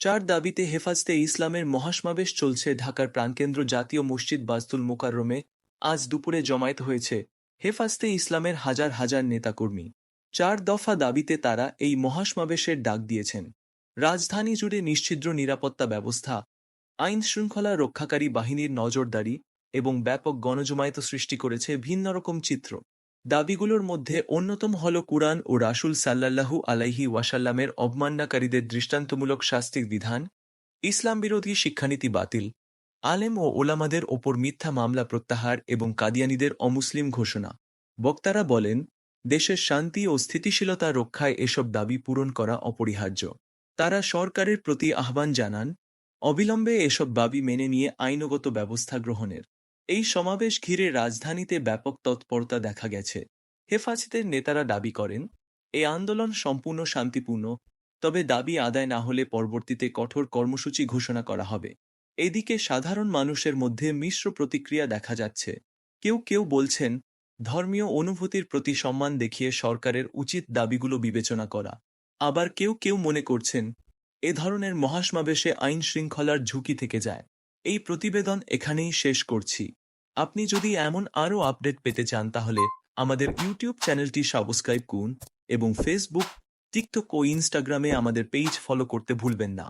চার দাবিতে হেফাজতে ইসলামের মহাসমাবেশ চলছে ঢাকার প্রাণকেন্দ্র জাতীয় মসজিদ বাস্তুল মোকাররমে। আজ দুপুরে জমায়েত হয়েছে হেফাজতে ইসলামের হাজার হাজার নেতাকর্মী। চার দফা দাবিতে তারা এই মহাসমাবেশের ডাক দিয়েছেন। রাজধানী জুড়ে নিশ্ছিদ্র নিরাপত্তা ব্যবস্থা, আইন শৃঙ্খলা রক্ষাকারী বাহিনীর নজরদারি এবং ব্যাপক গণজমায়েত সৃষ্টি করেছে ভিন্ন রকম চিত্র। দাবিগুলোর মধ্যে অন্যতম হল কুরআন ও রাসূল সাল্লাল্লাহু আলাইহি ওয়াসাল্লামের অবমাননাকারীদের দৃষ্টান্তমূলক শাস্তির বিধান, ইসলাম বিরোধী শিক্ষানীতি বাতিল, আলেম ও ওলামাদের ওপর মিথ্যা মামলা প্রত্যাহার এবং কাদিয়ানীদের অমুসলিম ঘোষণা। বক্তারা বলেন, দেশের শান্তি ও স্থিতিশীলতা রক্ষায় এসব দাবি পূরণ করা অপরিহার্য। তারা সরকারের প্রতি আহ্বান জানান, অবিলম্বে এসব দাবি মেনে নিয়ে আইনগত ব্যবস্থা গ্রহণের। এই সমাবেশ ঘিরে রাজধানীতে ব্যাপক তৎপরতা দেখা গেছে। হেফাজতের নেতারা দাবি করেন এই আন্দোলন সম্পূর্ণ শান্তিপূর্ণ, তবে দাবি আদায় না হলে পরবর্তীতে কঠোর কর্মসূচি ঘোষণা করা হবে। এদিকে সাধারণ মানুষের মধ্যে মিশ্র প্রতিক্রিয়া দেখা যাচ্ছে। কেউ কেউ বলছেন, ধর্মীয় অনুভূতির প্রতি সম্মান দেখিয়ে সরকারের উচিত দাবিগুলো বিবেচনা করা। আবার কেউ কেউ মনে করছেন, এ ধরনের মহাসমাবেশে আইন শৃঙ্খলার ঝুঁকি থেকে যায়। এই প্রতিবেদন এখানেই শেষ করছি। আপনি যদি এমন আরও আপডেট পেতে চান, তাহলে আমাদের ইউটিউব চ্যানেলটি সাবস্ক্রাইব করুন এবং ফেসবুক টিকটক ও ইনস্টাগ্রামে আমাদের পেজ ফলো করতে ভুলবেন না।